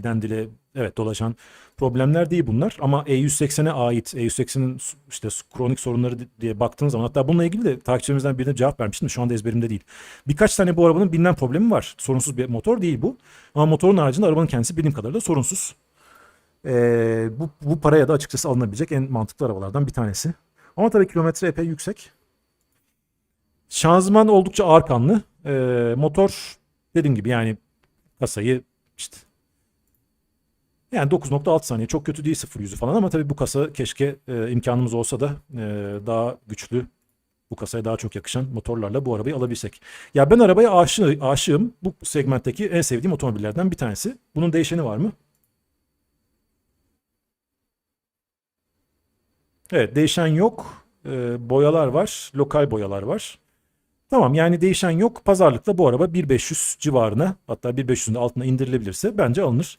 dilden dile evet dolaşan problemler değil bunlar. Ama E180'e ait, E180'in işte kronik sorunları diye baktığınız zaman hatta bununla ilgili de takipçilerimizden birine cevap vermiştim şu anda ezberimde değil. Birkaç tane bu arabanın bilinen problemi var. Sorunsuz bir motor değil bu. Ama motorun haricinde arabanın kendisi bildiğim kadarıyla sorunsuz. Ee, bu, bu paraya da açıkçası alınabilecek en mantıklı arabalardan bir tanesi. Ama tabii kilometre epey yüksek. Şanzıman oldukça ağır kanlı. Ee, motor dediğim gibi yani kasayı işte yani 9.6 saniye çok kötü değil 0 yüzü falan ama tabii bu kasa keşke e, imkanımız olsa da e, daha güçlü bu kasaya daha çok yakışan motorlarla bu arabayı alabilsek. Ya ben arabaya aşı, aşığım. Bu segmentteki en sevdiğim otomobillerden bir tanesi. Bunun değişeni var mı? Evet değişen yok. E, boyalar var. Lokal boyalar var. Tamam yani değişen yok. Pazarlıkta bu araba 1.500 civarına hatta 1.500'ün altına indirilebilirse bence alınır.